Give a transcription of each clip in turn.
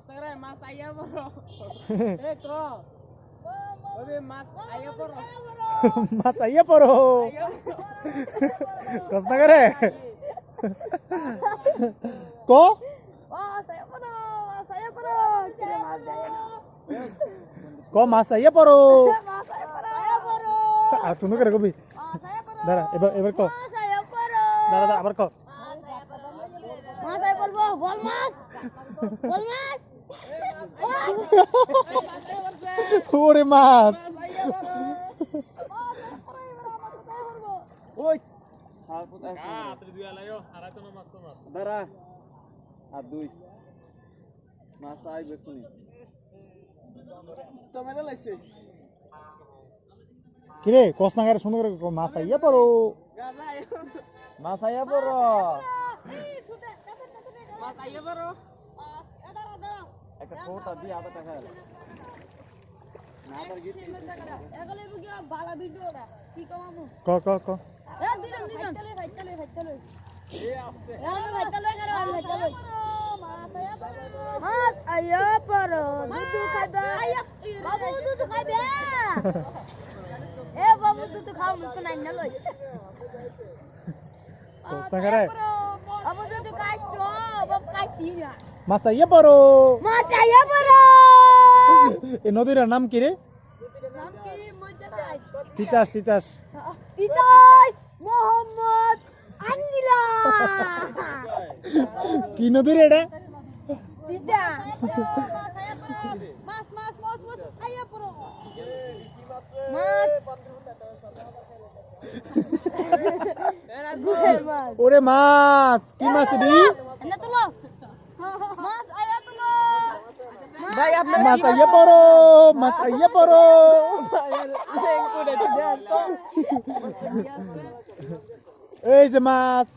Instagram de más allá, bro. Eco. Más allá, bro. más allá, bro. Costa ¿Co? Más allá, bro. Más allá, bro. ¿Co más allá, bro? Más allá, bro. Ah, tú no crees que me. Más allá, bro. Dara, ever, co. Más allá. Dara, ever, co. Más allá, bro. Más allá. Más allá. Más ওরে মাছ। ওই। আর কোথায় দাঁড়া। আর দুই। মাছ আইবে এক্ষুনি। Tomato লাইছে কিরে কসনা করে সুন্দর করে মাছ আইয়া পড়ো। মাছ আইয়া পড়ো। Mas aja bro. একটা ফোটা দিয়ে আধা টাকা ভিডিওটা কি ক ক ক এ দিজন দিজন। চলে ভাই চলে ভাই চলে এ ভাই চলে করো ভাই চলে মাছ আয়া পড়ো। দুধ খাইবা বাবু দুধ খাইবে? এ বাবু দুধ খাও মুখ নাই না লই। কসনা করে আইয়া পড়ো মাছ পড়ো এই নদীর নাম কি রে নাম কি মজা তিতাস তিতাস তিতাস মোহাম্মদ কি নদী রে এটা ওরে মাছ কি মাছ রে মাছ আইয়া পড়ো মাছ আইয়া পড়ো. এই যে মাছ।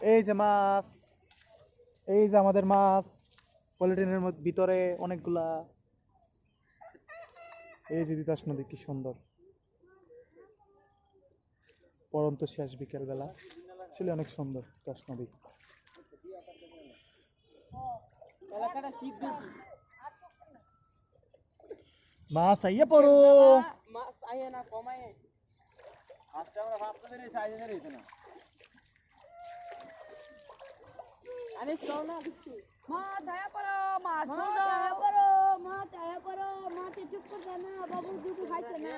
এই যে মাছ। এই যে আমাদের মাছ। পলিটিনের মধ্যে ভিতরে অনেকগুলা। এই যে তিতাস নদী কি সুন্দর। পরন্ত শেষ বিকেল বেলা আসলে অনেক সুন্দর তিতাস নদী। মাছ আইয়া পড়ো। মাছ আয়ে না কমায় আজকে আমরা ভাবতে পেরেছি আইজে পেরেছি না। আরে চল না দেখছি মাছ আয়া পড়ো মাছ আয়া পড়ো। মাছ আয়া পড়ো মাছ চুপ করে না বাবু দুধ খাইছে না।